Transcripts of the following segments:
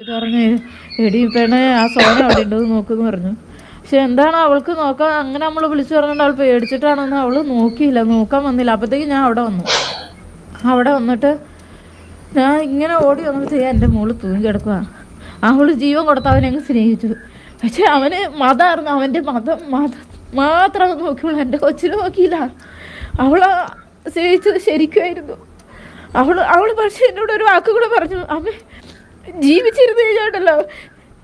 ഇത് പറഞ്ഞ് ആ അവിടെ ഉണ്ടെന്ന് നോക്കുമെന്ന് പറഞ്ഞു. പക്ഷെ എന്താണ് അവൾക്ക് നോക്കാൻ? അങ്ങനെ നമ്മൾ വിളിച്ചു പറഞ്ഞിട്ട് അവൾ പേടിച്ചിട്ടാണെന്ന് അവൾ നോക്കിയില്ല നോക്കാൻ വന്നില്ല. അപ്പോഴത്തേക്ക് ഞാൻ അവിടെ വന്നു. അവിടെ വന്നിട്ട് ഞാൻ ഇങ്ങനെ ഓടി വന്നു ചെയ്യാൻ എന്റെ മോൾ തൂങ്ങി കിടക്കുക അവൾ ജീവൻ കൊടുത്ത അവനെ അങ്ങ് സ്നേഹിച്ചു. പക്ഷെ അവന് മതമായിരുന്നു അവന്റെ മതം മതം മാത്രം നോക്കിയുള്ളൂ. എന്റെ കൊച്ചിനെ നോക്കിയില്ല. അവൾ സ്നേഹിച്ചത് ശരിക്കുമായിരുന്നു. അവൾ അവൾ പക്ഷെ എന്നോട് ഒരു വാക്ക് കൂടെ പറഞ്ഞു. അമ്മ ജീവിച്ചിരുന്നു കഴിഞ്ഞാണ്ടല്ലോ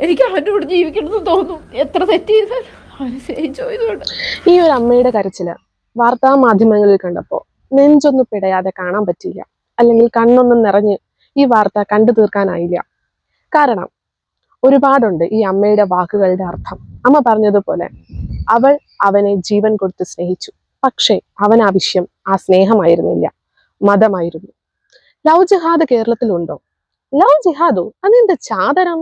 എനിക്ക് അവന്റെ കൂടെ ജീവിക്കണമെന്ന് തോന്നും എത്ര തെറ്റ് ചെയ്താൽ അവനെ ഈ ഒരു അമ്മയുടെ കരച്ചിൽ വാർത്താ മാധ്യമങ്ങളിൽ കണ്ടപ്പോ നെഞ്ചൊന്നും പിടയാതെ കാണാൻ പറ്റില്ല അല്ലെങ്കിൽ കണ്ണൊന്നും നിറഞ്ഞ് ഈ വാർത്ത കണ്ടു തീർക്കാനായില്ല. കാരണം ഒരുപാടുണ്ട് ഈ അമ്മയുടെ വാക്കുകളുടെ അർത്ഥം. അമ്മ പറഞ്ഞതുപോലെ അവൾ അവനെ ജീവൻ കൊടുത്ത് സ്നേഹിച്ചു. പക്ഷേ അവൻ ആവശ്യം ആ സ്നേഹമായിരുന്നില്ല. മതമായിരുന്നു. ലവ് ജിഹാദ് കേരളത്തിലുണ്ടോ? ലവ് ജിഹാദോ അതെന്താ ചാതരം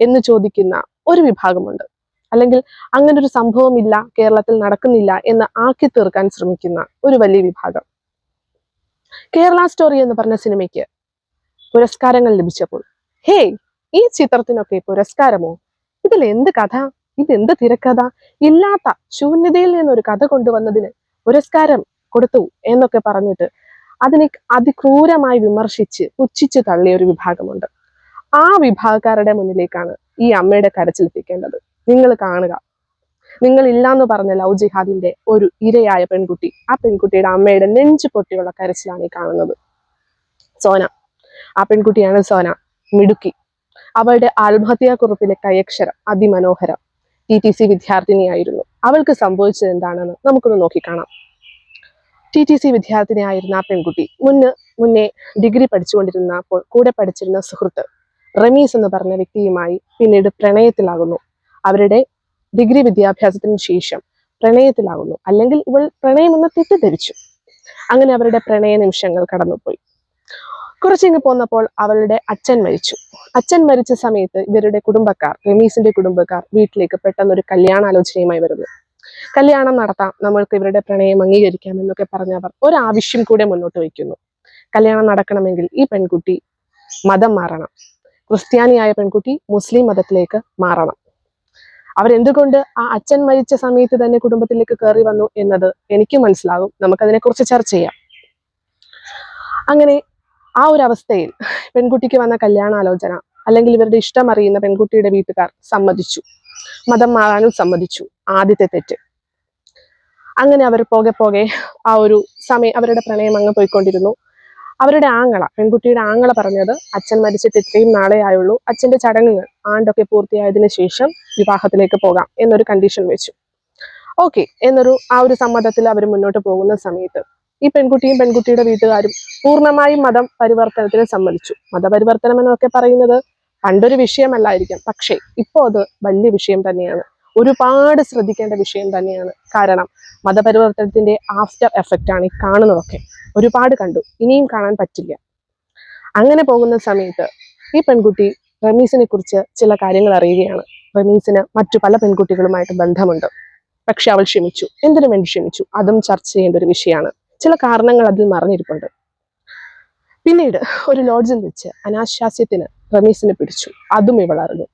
എന്ന് ചോദിക്കുന്ന ഒരു വിഭാഗമുണ്ട്. അല്ലെങ്കിൽ അങ്ങനെ ഒരു സംഭവം ഇല്ല കേരളത്തിൽ നടക്കുന്നില്ല എന്ന് ആക്കി തീർക്കാൻ ശ്രമിക്കുന്ന ഒരു വലിയ വിഭാഗം. കേരള സ്റ്റോറി എന്ന് പറഞ്ഞ സിനിമയ്ക്ക് പുരസ്കാരങ്ങൾ ലഭിച്ചപ്പോൾ ഹേ ഈ ചിത്രത്തിനൊക്കെ പുരസ്കാരമോ? ഇതിൽ എന്ത് കഥ? ഇതെന്ത് തിരക്കഥ? ഇല്ലാത്ത ശൂന്യതയിൽ നിന്നൊരു കഥ കൊണ്ടുവന്നതിന് പുരസ്കാരം കൊടുത്തു എന്നൊക്കെ പറഞ്ഞിട്ട് അതിനെ അതിക്രൂരമായി വിമർശിച്ച് പുച്ഛിച്ച് തള്ളിയ ഒരു വിഭാഗമുണ്ട്. ആ വിഭാഗക്കാരുടെ മുന്നിലേക്കാണ് ഈ അമ്മയുടെ കരച്ചിലെത്തിക്കേണ്ടത്. നിങ്ങൾ കാണുക. നിങ്ങൾ ഇല്ലാന്ന് പറഞ്ഞ ലവ് ജിഹാദിന്റെ ഒരു ഇരയായ പെൺകുട്ടി ആ പെൺകുട്ടിയുടെ അമ്മയുടെ നെഞ്ചു പൊട്ടിയുള്ള കരച്ചിലാണ് ഈ കാണുന്നത്. സോന. ആ പെൺകുട്ടിയാണ് സോന. മിടുക്കി. അവളുടെ ആത്മഹത്യാക്കുറിപ്പിലെ കൈയക്ഷരം അതിമനോഹരം. ടി ടി സി വിദ്യാർത്ഥിനിയായിരുന്നു. അവൾക്ക് സംഭവിച്ചത് എന്താണെന്ന് നമുക്കൊന്ന് നോക്കിക്കാണാം. ടി ടി സി വിദ്യാർത്ഥിനിയായിരുന്ന ആ പെൺകുട്ടി. മുന്ന് മുന്നേ ഡിഗ്രി പഠിച്ചുകൊണ്ടിരുന്നപ്പോൾ കൂടെ പഠിച്ചിരുന്ന സുഹൃത്ത് റമീസ് എന്ന് പറഞ്ഞ വ്യക്തിയുമായി പിന്നീട് പ്രണയത്തിലാകുന്നു. അവരുടെ ഡിഗ്രി വിദ്യാഭ്യാസത്തിന് ശേഷം പ്രണയത്തിലാകുന്നു. അല്ലെങ്കിൽ ഇവൾ പ്രണയമെന്ന് തെറ്റിദ്ധരിച്ചു. അങ്ങനെ അവരുടെ പ്രണയ നിമിഷങ്ങൾ കടന്നുപോയി. കുറച്ചിങ്ങ് പോന്നപ്പോൾ അവളുടെ അച്ഛൻ മരിച്ചു. അച്ഛൻ മരിച്ച സമയത്ത് ഇവരുടെ കുടുംബക്കാർ റമീസിന്റെ കുടുംബക്കാർ വീട്ടിലേക്ക് പെട്ടെന്ന് ഒരു കല്യാണാലോചനയുമായി വരുന്നു. കല്യാണം നടത്താം നമ്മൾക്ക് ഇവരുടെ പ്രണയം അംഗീകരിക്കാം എന്നൊക്കെ പറഞ്ഞവർ ഒരാവശ്യം കൂടെ മുന്നോട്ട് വയ്ക്കുന്നു. കല്യാണം നടക്കണമെങ്കിൽ ഈ പെൺകുട്ടി മതം മാറണം. ക്രിസ്ത്യാനിയായ പെൺകുട്ടി മുസ്ലിം മതത്തിലേക്ക് മാറണം. അവരെന്തുകൊണ്ട് ആ അച്ഛൻ മരിച്ച സമയത്ത് തന്നെ കുടുംബത്തിലേക്ക് കയറി വന്നു എന്നത് എനിക്ക് മനസ്സിലാകും. നമുക്കതിനെക്കുറിച്ച് ചർച്ച ചെയ്യാം. അങ്ങനെ ആ ഒരു അവസ്ഥയിൽ പെൺകുട്ടിക്ക് വന്ന കല്യാണാലോചന അല്ലെങ്കിൽ ഇവരുടെ ഇഷ്ടം അറിയുന്ന പെൺകുട്ടിയുടെ വീട്ടുകാർ സമ്മതിച്ചു. മതം മാറാനും സമ്മതിച്ചു ആദ്യത്തെ തെറ്റ്. അങ്ങനെ അവർ പോകെ പോകെ ആ ഒരു സമയം അവരുടെ പ്രണയം അങ്ങ് പോയിക്കൊണ്ടിരുന്നു. അവരുടെ ആങ്ങള പെൺകുട്ടിയുടെ ആങ്ങള പറഞ്ഞത് അച്ഛൻ മരിച്ചിട്ട് ഇത്രയും നാളെ ആയുള്ളൂ. അച്ഛന്റെ ചടങ്ങുകൾ ആണ്ടൊക്കെ പൂർത്തിയായതിനു ശേഷം വിവാഹത്തിലേക്ക് പോകാം എന്നൊരു കണ്ടീഷൻ വെച്ചു. ഓക്കെ എന്നൊരു ആ ഒരു സമ്മതത്തിൽ അവർ മുന്നോട്ട് പോകുന്ന സമയത്ത് ഈ പെൺകുട്ടിയും പെൺകുട്ടിയുടെ വീട്ടുകാരും പൂർണമായും മതം പരിവർത്തനത്തിന് സമ്മതിച്ചു. മതപരിവർത്തനം എന്നൊക്കെ പറയുന്നത് പണ്ടൊരു വിഷയമല്ലായിരിക്കാം. പക്ഷേ ഇപ്പോൾ അത് വലിയ വിഷയം തന്നെയാണ്. ഒരുപാട് ശ്രദ്ധിക്കേണ്ട വിഷയം തന്നെയാണ്. കാരണം മതപരിവർത്തനത്തിന്റെ ആഫ്റ്റർ എഫക്റ്റ് ആണ് ഈ കാണുന്നതൊക്കെ. ഒരുപാട് കണ്ടു. ഇനിയും കാണാൻ പറ്റില്ല. അങ്ങനെ പോകുന്ന സമയത്ത് ഈ പെൺകുട്ടി റമീസിനെ കുറിച്ച് ചില കാര്യങ്ങൾ അറിയുകയാണ്. റമീസിന് മറ്റു പല പെൺകുട്ടികളുമായിട്ട് ബന്ധമുണ്ട്. പക്ഷെ അവൾ ക്ഷമിച്ചു. എന്തിനു വേണ്ടി ക്ഷമിച്ചു? അതും ചർച്ച ചെയ്യേണ്ട ഒരു വിഷയമാണ്. ചില കാരണങ്ങൾ അതിൽ മറഞ്ഞിരിപ്പുണ്ട്. പിന്നീട് ഒരു ലോഡ്ജിൽ വെച്ച് അനാശാസ്യത്തിന് റമീസിനെ പിടിച്ചു. അതും ഇവൾ അറിഞ്ഞു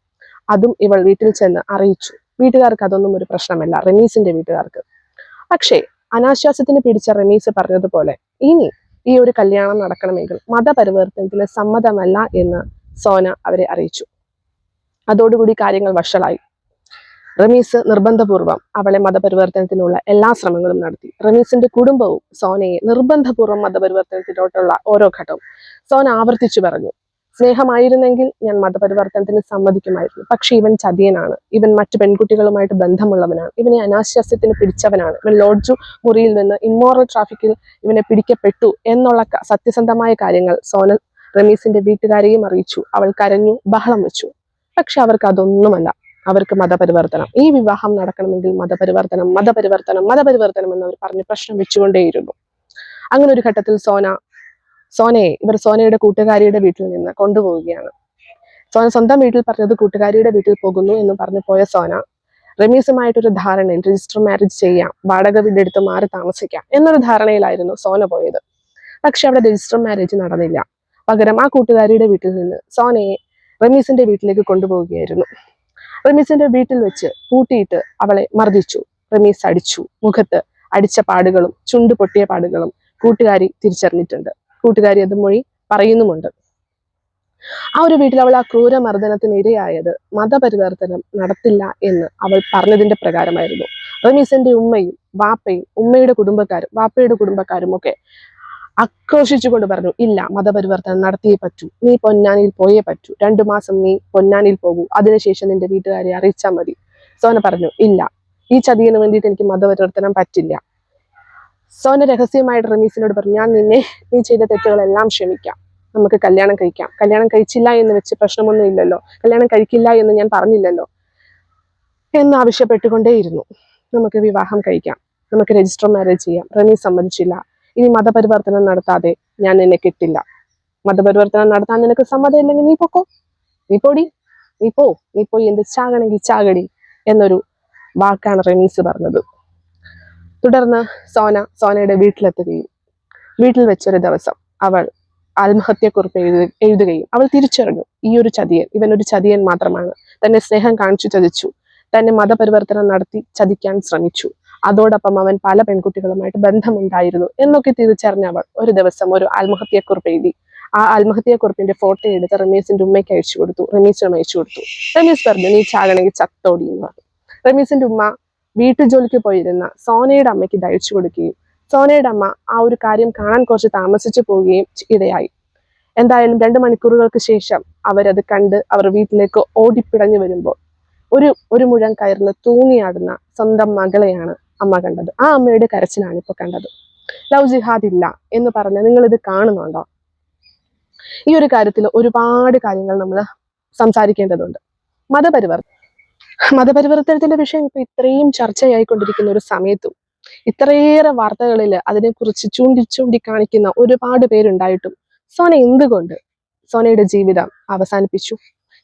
അതും ഇവൾ വീട്ടിൽ ചെന്ന് അറിയിച്ചു. വീട്ടുകാർക്ക് അതൊന്നും ഒരു പ്രശ്നമല്ല. റമീസിന്റെ വീട്ടുകാർക്ക്. പക്ഷേ അനാശ്വാസത്തിന് പിടിച്ച റമീസ് പറഞ്ഞതുപോലെ ഇനി ഈ ഒരു കല്യാണം നടക്കണമെങ്കിൽ മതപരിവർത്തനത്തിന് സമ്മതമല്ല എന്ന് സോന അവരെ അറിയിച്ചു. അതോടുകൂടി കാര്യങ്ങൾ വഷളായി. റമീസ് നിർബന്ധപൂർവം അവളെ മതപരിവർത്തനത്തിനുള്ള എല്ലാ ശ്രമങ്ങളും നടത്തി. റമീസിന്റെ കുടുംബവും സോനയെ നിർബന്ധപൂർവം മതപരിവർത്തനത്തിലോട്ടുള്ള ഓരോ ഘട്ടവും സോന ആവർത്തിച്ചു പറഞ്ഞു. സ്നേഹമായിരുന്നെങ്കിൽ ഞാൻ മതപരിവർത്തനത്തിന് സമ്മതിക്കുമായിരുന്നു. പക്ഷെ ഇവൻ ചതിയനാണ്. ഇവൻ മറ്റു പെൺകുട്ടികളുമായിട്ട് ബന്ധമുള്ളവനാണ്. ഇവനെ അനാശാസ്യത്തിന് പിടിച്ചവനാണ്. ഇവൻ ലോഡ്ജു മുറിയിൽ നിന്ന് ഇമ്മോറൽ ട്രാഫിക്കിൽ ഇവനെ പിടിക്കപ്പെട്ടു എന്നുള്ള സത്യസന്ധമായ കാര്യങ്ങൾ സോനൽ റമീസിന്റെ വീട്ടുകാരെയും അറിയിച്ചു. അവൾ കരഞ്ഞു ബഹളം വെച്ചു. പക്ഷെ അവർക്ക് അതൊന്നുമല്ല. അവർക്ക് മതപരിവർത്തനം. ഈ വിവാഹം നടക്കണമെങ്കിൽ മതപരിവർത്തനം മതപരിവർത്തനം മതപരിവർത്തനം എന്ന് അവർ പറഞ്ഞ് പ്രശ്നം വെച്ചുകൊണ്ടേയിരുന്നു. അങ്ങനെ ഒരു ഘട്ടത്തിൽ സോന സോനയെ ഇവർ സോനയുടെ കൂട്ടുകാരിയുടെ വീട്ടിൽ നിന്ന് കൊണ്ടുപോവുകയാണ്. സോന സ്വന്തം വീട്ടിൽ പറഞ്ഞത് കൂട്ടുകാരിയുടെ വീട്ടിൽ പോകുന്നു എന്ന് പറഞ്ഞു പോയ സോന റമീസുമായിട്ടൊരു ധാരണയിൽ രജിസ്റ്റർ മാരേജ് ചെയ്യാം വാടക വീട് വീടെടുത്ത് മാറി താമസിക്കാം എന്നൊരു ധാരണയിലായിരുന്നു സോന പോയത്. പക്ഷെ അവിടെ രജിസ്റ്റർ മാരേജ് നടന്നില്ല. പകരം ആ കൂട്ടുകാരിയുടെ വീട്ടിൽ നിന്ന് സോനയെ റമീസിന്റെ വീട്ടിലേക്ക് കൊണ്ടുപോവുകയായിരുന്നു. റമീസിന്റെ വീട്ടിൽ വെച്ച് പൂട്ടിയിട്ട് അവളെ മർദ്ദിച്ചു. റമീസ് അടിച്ചു. മുഖത്ത് അടിച്ച പാടുകളും ചുണ്ട് പൊട്ടിയ പാടുകളും കൂട്ടുകാരി തിരിച്ചറിഞ്ഞിട്ടുണ്ട്. കൂട്ടുകാരി അത് മൊഴി പറയുന്നുമുണ്ട്. ആ ഒരു വീട്ടിൽ അവൾ ആ ക്രൂര മർദ്ദനത്തിന് ഇരയായത് മതപരിവർത്തനം നടത്തില്ല എന്ന് അവൾ പറഞ്ഞതിന്റെ പ്രകാരമായിരുന്നു. റമീസിന്റെ ഉമ്മയും വാപ്പയും ഉമ്മയുടെ കുടുംബക്കാരും വാപ്പയുടെ കുടുംബക്കാരും ഒക്കെ ആക്രോശിച്ചുകൊണ്ട് പറഞ്ഞു ഇല്ല മതപരിവർത്തനം നടത്തിയേ പറ്റൂ. നീ പൊന്നാനിയിൽ പോയേ പറ്റൂ. രണ്ടു മാസം നീ പൊന്നാനിയിൽ പോകൂ. അതിനുശേഷം നിന്റെ വീട്ടുകാരെ അറിയിച്ചാൽ മതി. സോന പറഞ്ഞു ഇല്ല. ഈ ചതിയന് വേണ്ടിയിട്ട് എനിക്ക് മതപരിവർത്തനം പറ്റില്ല. സോന രഹസ്യമായിട്ട് റമീസിനോട് പറഞ്ഞു ഞാൻ നിന്നെ നീ ചെയ്ത തെറ്റുകളെല്ലാം ക്ഷമിക്കാം. നമുക്ക് കല്യാണം കഴിക്കാം. കല്യാണം കഴിച്ചില്ല എന്ന് വെച്ച് പ്രശ്നമൊന്നും ഇല്ലല്ലോ. കല്യാണം കഴിക്കില്ല എന്ന് ഞാൻ പറഞ്ഞില്ലല്ലോ. എന്ന് ആവശ്യപ്പെട്ടുകൊണ്ടേയിരുന്നു. നമുക്ക് വിവാഹം കഴിക്കാം. നമുക്ക് രജിസ്റ്റർ മാരേജ് ചെയ്യാം. റമീസ് സമ്മതിച്ചില്ല. ഇനി മതപരിവർത്തനം നടത്താതെ ഞാൻ നിന്നെ കിട്ടില്ല. മതപരിവർത്തനം നടത്താൻ നിനക്ക് സമ്മതം ഇല്ലെങ്കിൽ നീ പൊക്കോ? നീ പോടി? നീ പോ. നീ പോയി എന്ത് ചാകണമെങ്കിൽ ചാകടി എന്നൊരു വാക്കാണ് റമീസ് പറഞ്ഞത്. തുടർന്ന് സോന സോനയുടെ വീട്ടിലെത്തുകയും. വീട്ടിൽ വെച്ചൊരു ദിവസം അവൾ ആത്മഹത്യക്കുറിപ്പ് എഴുതു എഴുതുകയും അവൾ തിരിച്ചറിഞ്ഞു ഈ ഒരു ചതിയൻ ഇവൻ ഒരു ചതിയൻ മാത്രമാണ്. തന്നെ സ്നേഹം കാണിച്ചു ചതിച്ചു. തന്നെ മതപരിവർത്തനം നടത്തി ചതിക്കാൻ ശ്രമിച്ചു. അതോടൊപ്പം അവൻ പല പെൺകുട്ടികളുമായിട്ട് ബന്ധമുണ്ടായിരുന്നു. എന്നൊക്കെ തിരിച്ചറിഞ്ഞ അവൾ ഒരു ദിവസം ഒരു ആത്മഹത്യക്കുറിപ്പ് എഴുതി. ആ ആത്മഹത്യക്കുറിപ്പിന്റെ ഫോട്ടോ എടുത്ത് റമീസിന്റെ ഉമ്മയ്ക്ക് അയച്ചു കൊടുത്തു. റമീസിനും അയച്ചു കൊടുത്തു. റമീസ് പറഞ്ഞു നീ ചാകണമെങ്കിൽ ചത്തോടി പറഞ്ഞു. റമീസിന്റെ ഉമ്മ വീട്ടു ജോലിക്ക് പോയിരുന്ന സോനയുടെ അമ്മയ്ക്ക് ഇത് അയച്ചു കൊടുക്കുകയും സോനയുടെ അമ്മ ആ ഒരു കാര്യം കാണാൻ കുറച്ച് താമസിച്ചു പോവുകയും ഇടയായി. എന്തായാലും രണ്ട് മണിക്കൂറുകൾക്ക് ശേഷം അവരത് കണ്ട് അവർ വീട്ടിലേക്ക് ഓടിപ്പിടഞ്ഞു വരുമ്പോൾ ഒരു ഒരു മുഴം കയറിൽ തൂങ്ങിയാടുന്ന സ്വന്തം മകളെയാണ് അമ്മ കണ്ടത്. ആ അമ്മയുടെ കരച്ചിലാണ് ഇപ്പൊ കണ്ടത്. ലവ് ജിഹാദ് ഇല്ല എന്ന് പറഞ്ഞ് നിങ്ങൾ ഇത് കാണുന്നുണ്ടോ? ഈ ഒരു കാര്യത്തിൽ ഒരുപാട് കാര്യങ്ങൾ നമ്മൾ സംസാരിക്കേണ്ടതുണ്ട്. മതപരിവർത്തനം മതപരിവർത്തനത്തിന്റെ വിഷയം ഇപ്പൊ ഇത്രയും ചർച്ചയായിക്കൊണ്ടിരിക്കുന്ന ഒരു സമയത്തും ഇത്രയേറെ വാർത്തകളിൽ അതിനെക്കുറിച്ച് ചൂണ്ടി ചൂണ്ടി കാണിക്കുന്ന ഒരുപാട് പേരുണ്ടായിട്ടും സോന എന്തുകൊണ്ട് സോനയുടെ ജീവിതം അവസാനിപ്പിച്ചു?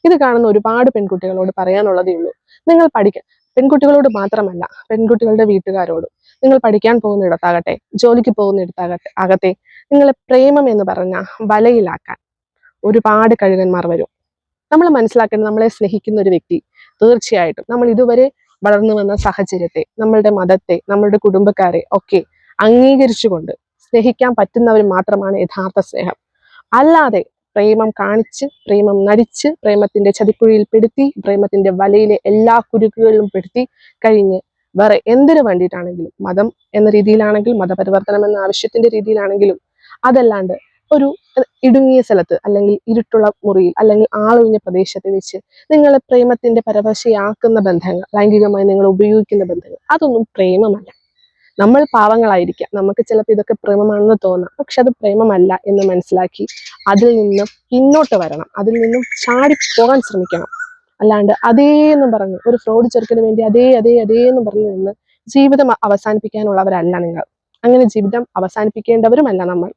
ഇത് കാണുന്ന ഒരുപാട് പെൺകുട്ടികളോട് പറയാനുള്ളതേ ഉള്ളൂ. നിങ്ങൾ പഠിക്കാൻ പെൺകുട്ടികളോട് മാത്രമല്ല പെൺകുട്ടികളുടെ വീട്ടുകാരോടും നിങ്ങൾ പഠിക്കാൻ പോകുന്നിടത്താകട്ടെ ജോലിക്ക് പോകുന്നിടത്താകട്ടെ ആകട്ടെ നിങ്ങളെ പ്രേമം എന്ന് പറഞ്ഞ വലയിലാക്കാൻ ഒരുപാട് കഴുകന്മാർ വരും. നമ്മൾ മനസ്സിലാക്കേണ്ടത് നമ്മളെ സ്നേഹിക്കുന്ന ഒരു വ്യക്തി തീർച്ചയായിട്ടും നമ്മൾ ഇതുവരെ വളർന്നു വന്ന സാഹചര്യത്തെ നമ്മളുടെ മതത്തെ നമ്മളുടെ കുടുംബക്കാരെ ഒക്കെ അംഗീകരിച്ചുകൊണ്ട് സ്നേഹിക്കാൻ പറ്റുന്നവർ മാത്രമാണ് യഥാർത്ഥ സ്നേഹം. അല്ലാതെ പ്രേമം കാണിച്ച് പ്രേമം നടിച്ച് പ്രേമത്തിന്റെ ചതിക്കുഴിയിൽ പെടുത്തി പ്രേമത്തിന്റെ വലയിലെ എല്ലാ കുരുക്കുകളിലും പെടുത്തി കഴിഞ്ഞ് വേറെ എന്തിനു വേണ്ടിയിട്ടാണെങ്കിലും മതം എന്ന രീതിയിലാണെങ്കിലും മതപരിവർത്തനം എന്ന ആവശ്യത്തിന്റെ രീതിയിലാണെങ്കിലും അതല്ലാണ്ട് ഒരു ഇടുങ്ങിയ സ്ഥലത്ത് അല്ലെങ്കിൽ ഇരുട്ടുള്ള മുറിയിൽ അല്ലെങ്കിൽ ആളൊഴിഞ്ഞ പ്രദേശത്ത് വെച്ച് നിങ്ങളെ പ്രേമത്തിന്റെ പരവശയാക്കുന്ന ബന്ധങ്ങൾ ലൈംഗികമായി നിങ്ങൾ ഉപയോഗിക്കുന്ന ബന്ധങ്ങൾ അതൊന്നും പ്രേമമല്ല. നമ്മൾ പാവങ്ങളായിരിക്കാം. നമുക്ക് ചിലപ്പോൾ ഇതൊക്കെ പ്രേമമാണെന്ന് തോന്നാം. പക്ഷെ അത് പ്രേമമല്ല എന്ന് മനസ്സിലാക്കി അതിൽ നിന്നും പിന്നോട്ട് വരണം. അതിൽ നിന്നും ചാടി പോകാൻ ശ്രമിക്കണം. അല്ലാണ്ട് അതേ എന്നും പറഞ്ഞ് ഒരു ഫ്രോഡ് ചെറുക്കിന് വേണ്ടി അതേ അതേ അതേ എന്ന് പറഞ്ഞ് നിന്ന് ജീവിതം അവസാനിപ്പിക്കാനുള്ളവരല്ല നിങ്ങൾ. അങ്ങനെ ജീവിതം അവസാനിപ്പിക്കേണ്ടവരുമല്ല നമ്മൾ.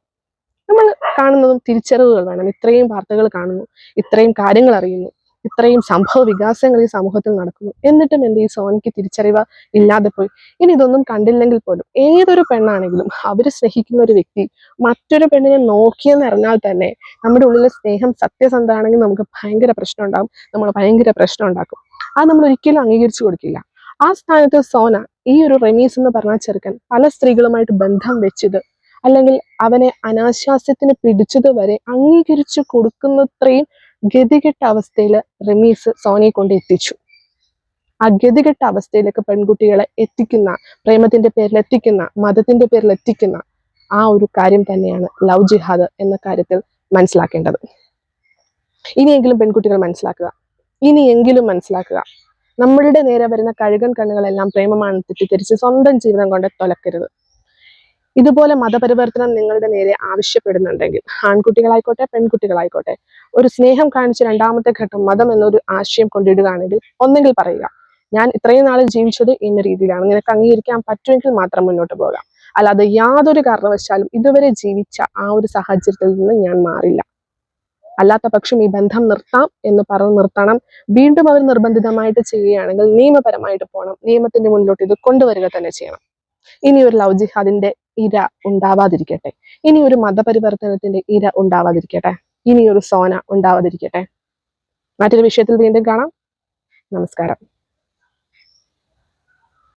നമ്മൾ കാണുന്നതും തിരിച്ചറിവുകൾ വേണം. ഇത്രയും വാർത്തകൾ കാണുന്നു ഇത്രയും കാര്യങ്ങൾ അറിയുന്നു ഇത്രയും സംഭവ വികാസങ്ങൾ ഈ സമൂഹത്തിൽ നടക്കുന്നു. എന്നിട്ടും എന്റെ ഈ സോനിക്ക് തിരിച്ചറിവ് ഇല്ലാതെ പോയി. ഇനി ഇതൊന്നും കണ്ടില്ലെങ്കിൽ പോലും ഏതൊരു പെണ്ണാണെങ്കിലും അവർ സ്നേഹിക്കുന്ന ഒരു വ്യക്തി മറ്റൊരു പെണ്ണിനെ നോക്കിയെന്ന് അറിഞ്ഞാൽ തന്നെ നമ്മുടെ ഉള്ളിലെ സ്നേഹം സത്യസന്ധമാണെങ്കിൽ നമുക്ക് ഭയങ്കര പ്രശ്നം ഉണ്ടാകും. നമ്മൾ ഭയങ്കര പ്രശ്നം ഉണ്ടാക്കും. അത് നമ്മൾ ഒരിക്കലും അംഗീകരിച്ചു കൊടുക്കില്ല. ആ സ്ഥാനത്ത് സോന ഈ ഒരു റമീസ് എന്ന് പറഞ്ഞ ചെറുക്കൻ പല സ്ത്രീകളുമായിട്ട് ബന്ധം വെച്ചത് അല്ലെങ്കിൽ അവനെ അനാശാസ്യത്തിന് പിടിച്ചതുവരെ അംഗീകരിച്ചു കൊടുക്കുന്നത്രയും ഗതികെട്ട അവസ്ഥയിൽ റമീസ് സോനിയെ കൊണ്ട് എത്തിച്ചു. ആ ഗതികെട്ട അവസ്ഥയിലേക്ക് പെൺകുട്ടികളെ എത്തിക്കുന്ന പ്രേമത്തിന്റെ പേരിൽ എത്തിക്കുന്ന മതത്തിന്റെ പേരിൽ എത്തിക്കുന്ന ആ ഒരു കാര്യം തന്നെയാണ് ലവ് ജിഹാദ് എന്ന കാര്യത്തിൽ മനസ്സിലാക്കേണ്ടത്. ഇനിയെങ്കിലും പെൺകുട്ടികൾ മനസ്സിലാക്കുക. ഇനിയെങ്കിലും മനസ്സിലാക്കുക. നമ്മളുടെ നേരെ വരുന്ന കഴുകൻ കണ്ണുകളെല്ലാം പ്രേമമാണ് തെറ്റിദ്ധരിച്ച് സ്വന്തം ജീവിതം കൊണ്ട് തൊലക്കരുത്. ഇതുപോലെ മതപരിവർത്തനം നിങ്ങളുടെ നേരെ ആവശ്യപ്പെടുന്നുണ്ടെങ്കിൽ ആൺകുട്ടികളായിക്കോട്ടെ പെൺകുട്ടികളായിക്കോട്ടെ ഒരു സ്നേഹം കാണിച്ച് രണ്ടാമത്തെ ഘട്ടം മതം എന്നൊരു ആശയം കൊണ്ടിടുകയാണെങ്കിൽ ഒന്നെങ്കിൽ പറയുക ഞാൻ ഇത്രയും നാൾ ജീവിച്ചത് ഇന്ന രീതിയിലാണ് നിനക്ക് അംഗീകരിക്കാൻ പറ്റുമെങ്കിൽ മാത്രം മുന്നോട്ട് പോകാം. അല്ലാതെ യാതൊരു കാരണവശാലും ഇതുവരെ ജീവിച്ച ആ ഒരു സാഹചര്യത്തിൽ നിന്ന് ഞാൻ മാറില്ല. അല്ലാത്ത പക്ഷം ഈ ബന്ധം നിർത്താം എന്ന് പറഞ്ഞ് നിർത്തണം. വീണ്ടും അവർ നിർബന്ധിതമായിട്ട് ചെയ്യുകയാണെങ്കിൽ നിയമപരമായിട്ട് പോകണം. നിയമത്തിന്റെ മുന്നിലോട്ട് ഇത് കൊണ്ടുവരിക തന്നെ ചെയ്യണം. ഇനി ഒരു ലവ് ജിഹാദിന്റെ ഇര ഉണ്ടാവാതിരിക്കട്ടെ. ഇനി ഒരു മതപരിവർത്തനത്തിന്റെ ഇര ഉണ്ടാവാതിരിക്കട്ടെ. ഇനി ഒരു സോന ഉണ്ടാവാതിരിക്കട്ടെ. മറ്റൊരു വിഷയത്തിൽ വീണ്ടും കാണാം. നമസ്കാരം.